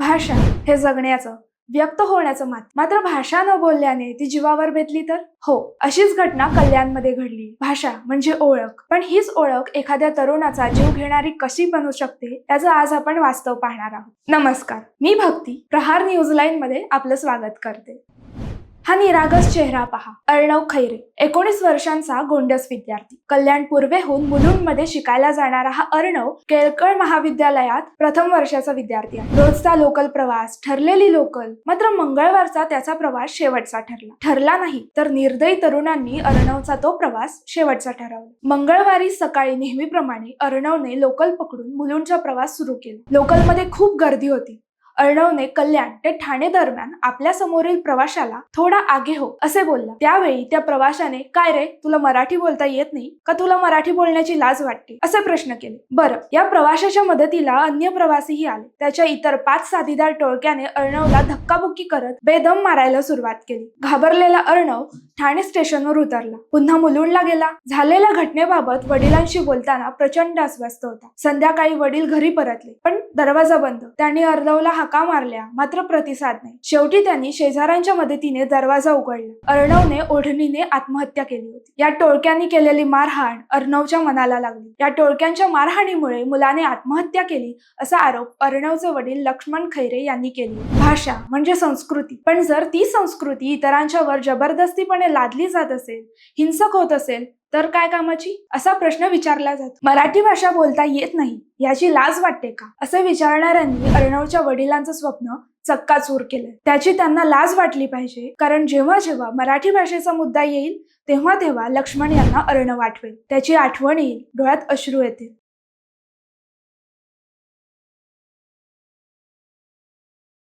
भाषा हे जगण्याचं व्यक्त होण्याचं मात मात्र भाषा न बोलल्याने ती जीवावर बेतली तर? हो अशीच घटना कल्याणमध्ये घडली. भाषा म्हणजे ओळख. पण हीच ओळख एखाद्या तरुणाचा जीव घेणारी कशी बनू शकते याचं आज आपण वास्तव पाहणार आहोत. नमस्कार. मी भक्ती प्रहार न्यूज लाईन मध्ये आपलं स्वागत करते. हा निरागस चेहरा पहा. अर्णव खैरे एकोणीस वर्षांचा गोंडस विद्यार्थी. कल्याण पूर्वेहून मुलुंडमध्ये शिकायला जाणारा हा अर्णव केळकळ महाविद्यालयात प्रथम वर्षाचा विद्यार्थी आहे. रोजचा लोकल प्रवास ठरलेली लोकल मात्र मंगळवारचा त्याचा प्रवास शेवटचा ठरला. ठरला नाही तर निर्दयी तरुणांनी अर्णवचा तो प्रवास शेवटचा ठरवला. मंगळवारी सकाळी नेहमीप्रमाणे अर्णवने लोकल पकडून मुलुंडचा प्रवास सुरू केला. लोकलमध्ये खूप गर्दी होती. अर्णवने कल्याण ते ठाणे दरम्यान आपल्या समोरील प्रवाशाला थोडा आगे हो असे बोलला. त्यावेळी त्या प्रवाशाने काय रे तुला मराठी बोलता येत नाही? का तुला मराठी बोलण्याची लाज वाटते? असे प्रश्न केले. बरं. या प्रवाशाच्या मदतीला अन्य प्रवासीही आले. त्याच्या इतर पाच साथीदार टोळक्याने अर्णवला धक्काबुक्की करत बेदम मारायला सुरुवात केली. घाबरलेला अर्णव ठाणे स्टेशनवर उतरला. पुन्हा मुलुंडला गेला. झालेल्या घटनेबाबत वडिलांशी बोलताना प्रचंड अस्वस्थ होता. संध्याकाळी वडील घरी परतले. पण दरवाजा बंद. त्यांनी अर्णवला हाका मारल्या. मात्र प्रतिसाद नाही. शेवटी त्यांनी शेजाऱ्यांच्या मदतीने दरवाजा उघडला. अर्णवने ओढणीने आत्महत्या केली होती. या टोळक्यांनी केलेली मारहाण अर्णवच्या मनाला लागली. या टोळक्यांच्या मारहाणीमुळे मुलाने आत्महत्या केली असा आरोप अर्णवचे वडील लक्ष्मण खैरे यांनी केली. भाषा म्हणजे संस्कृती. पण जर ती संस्कृती इतरांच्यावर जबरदस्तीपणे लादली जात असेल हिंसक होत असेल तर काय कामाची? असा प्रश्न विचारला जातो. मराठी भाषा बोलता येत नाही याची लाज वाटते का? असे विचारणाऱ्यांनी अर्णवच्या वडिलांचं स्वप्न चक्काचूर केलं. त्याची त्यांना लाज वाटली पाहिजे कारण जेव्हा जेव्हा मराठी भाषेचा मुद्दा येईल तेव्हा तेव्हा लक्ष्मण यांना अर्णव आठवेल. त्याची आठवण येईल डोळ्यात अश्रू येतील.